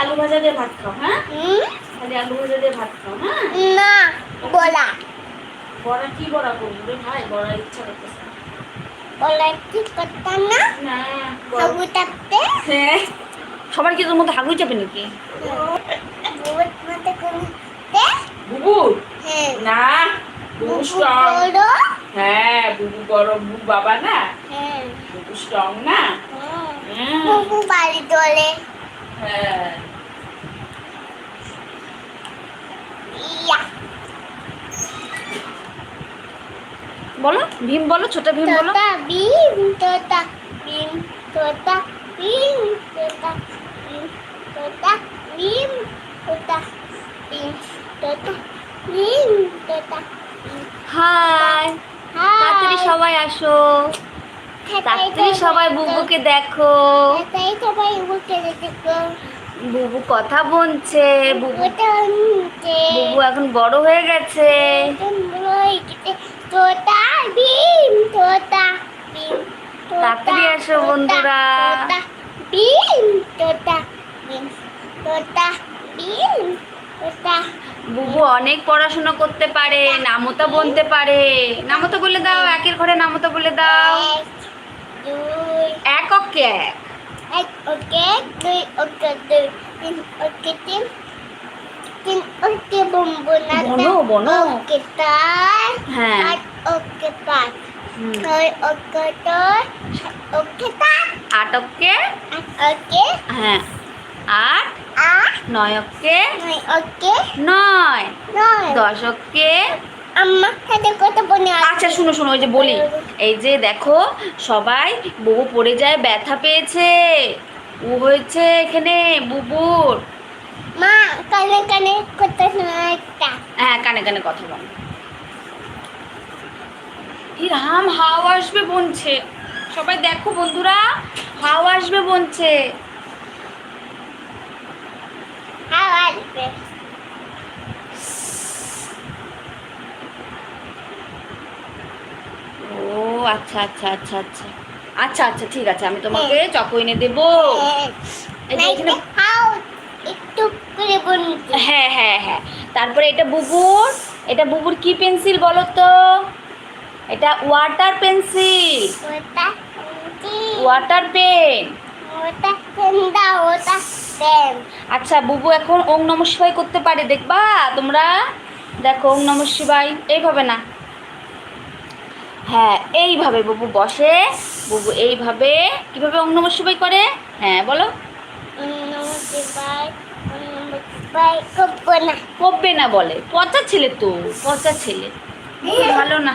আলু ভাজা দিয়ে ভাত খাও হ্যাঁ? খালি আলু ভাজা দিয়ে ভাত খাও হ্যাঁ? না বলা বড়া কি বড়া করব রে ভাই? বড়া ইচ্ছা করতেছে না। কি করতাম না? না হাগু থাকতে হ্যাঁ। সবার কি তোর মধ্যে হাগুই যাবে নাকি? বুবু? হ্যাঁ। না বুবু স্ট্রং বড়? হ্যাঁ বুবু বড় বুবু বাবা না? হ্যাঁ। বুবু স্ট্রং না? বুবু বাড়ি তোলে হ্যাঁ ইয়া বলো ভীম বলো ছোট ভীম বলো। বিম তোতা বিম তোতা বিম তোতা বিম তোতা বিম তোতা বিম তোতা বিম তোতা হাই তাড়াতাড়ি সবাই আসো। তাড়াতাড়ি সবাই বুবুকে দেখো। তাই সবাই বুকে দেখো। বুবু কথা বলছে বুবু বুবু এখন বড় হয়ে গেছে। তোতা বিম তোতা বিম তোতা, তাড়াতাড়ি আসো বন্ধুরা। বুবু অনেক পড়াশোনা করতে পারে নামতা বলতে পারে। নামতা বলে দাও একের ঘরে নামতা বলে দাও। এক দুই এক। অকে এক এক ওকে দুই ওকে দুই তিন ওকে তিন তিন ওকে বম্বনা বনো, বনো। ওকে তার হ্যাঁ। ওকে। ওকে ওকে আট ওকে হ্যাঁ। আট? আট নয়। ওকে নয় নয় দশ অকে আমার সাথে কত বনে আচ্ছা শুনো শুনো ওই যে বলি। এই যে দেখো সবাই বুবু পড়ে যায় ব্যথা পেয়েছে। ও হয়েছে এখানে বুবুর। মা কানে কানে কত একটা। হ্যাঁ কানে কানে কথা বল। রাম হাওয়া আসবে বলছে সবাই দেখো বন্ধুরা হাওয়া আসবে হাওয়া আসবে। ও আচ্ছা আচ্ছা আচ্ছা আচ্ছা। আচ্ছা আচ্ছা ঠিক আছে আমি তোমাকে চকো এনে দেবো। হ্যাঁ হ্যাঁ হ্যাঁ। তারপরে এটা বুবুর এটা বুবুর কি পেন্সিল বলো তো? এটা ওয়াটার পেন্সিল ওয়াটার পেন আচ্ছা বুবু এখন ওম নম শিবাই করতে পারে দেখবা? তোমরা দেখো ওম নম শিবাই এইভাবে না। হ্যাঁ এইভাবে বুবু বসে। বুবু এইভাবে কীভাবে ওম নম শিবাই করে? হ্যাঁ বলো। কবে না বলে। পচা ছেলে তো পচা ছেলে। ভালো না।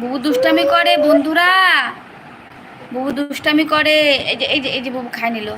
বুবু দুষ্টামি করে, বন্ধুরা। বুবু দুষ্টামি করে। এই যে এই যে এই যে বুবু খাই নিল।